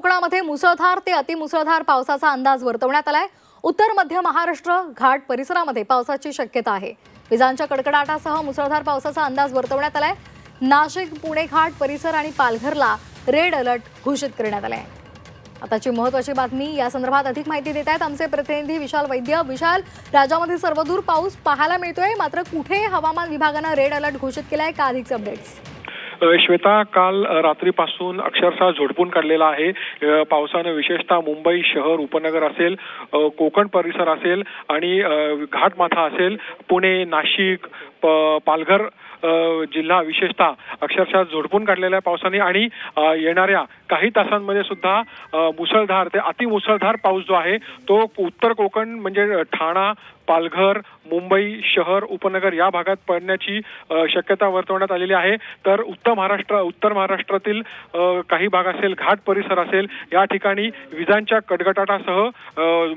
कोकणामध्ये मुसळधार ते अतिमुसळधार पावसाचा अंदाज वर्तवण्यात आलाय. उत्तर मध्य महाराष्ट्र घाट परिसरामध्ये पावसाची शक्यता आहे. विजांच्या कडकडाटासह मुसळधार पावसाचा अंदाज वर्तवण्यात आलाय. नाशिक पुणे घाट परिसर आणि पालघरला रेड अलर्ट घोषित करण्यात आलाय. आताची महत्वाची बातमी या संदर्भात अधिक माहिती देत आहेत आमचे प्रतिनिधी विशाल वैद्य. विशाल राज्यामध्ये सर्वदूर पाऊस पाहायला मिळतोय मात्र कुठे हवामान विभागानं रेड अलर्ट घोषित केलाय का अधिकचे अपडेट्स? श्वेता काल रात्रीपासून अक्षरशः झोडपून काढलेला आहे. पावसानं विशेषतः मुंबई शहर उपनगर असेल कोकण परिसर असेल आणि घाटमाथा असेल पुणे नाशिक प- पालघर जिल्हा विशेषतः अक्षरशः झोडपून काढलेल्या पावसाने आणि येणाऱ्या काही तासांमध्ये सुद्धा मुसळधार ते अतिमुसळधार पाऊस जो आहे तो उत्तर कोकण म्हणजे ठाणा पालघर मुंबई शहर उपनगर या भागात पडण्याची शक्यता वर्तवण्यात आलेली आहे. तर उत्तर महाराष्ट्र उत्तर महाराष्ट्रातील काही भाग असेल घाट परिसर असेल या ठिकाणी विजांच्या कडगटाटासह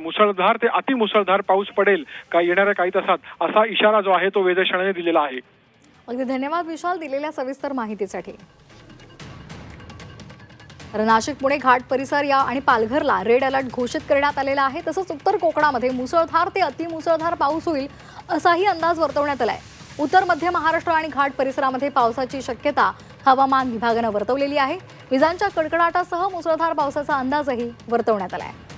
मुसळधार ते अतिमुसळधार पाऊस पडेल का येणाऱ्या काही तासात असा इशारा जो आहे तो वेधशाळेने दिलेला आहे. अगदी धन्यवाद विशाल दिलेल्या सविस्तर माहितीसाठी. तर नाशिक पुणे घाट परिसर या आणि पालघरला रेड अलर्ट घोषित करण्यात आलेला आहे. तसंच उत्तर कोकणामध्ये मुसळधार ते अतिमुसळधार पाऊस होईल असाही अंदाज वर्तवण्यात आलाय. उत्तर मध्य महाराष्ट्र आणि घाट परिसरामध्ये पावसाची शक्यता हवामान विभागानं वर्तवलेली आहे. विजांच्या कडकडाटासह मुसळधार पावसाचा अंदाजही वर्तवण्यात आला आहे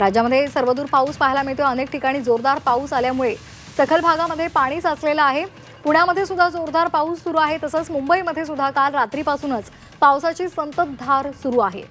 राज्यामध्ये सर्वदूर पाऊस पाहायला मिळतोय. अनेक ठिकाणी जोरदार पाऊस आल्यामुळे सखल भागामध्ये पाणी साचलेलं आहे. पुण्यामध्ये सुद्धा जोरदार पाऊस सुरू आहे. तसंच मुंबईमध्ये सुद्धा काल रात्रीपासूनच पावसाची संततधार सुरू आहे.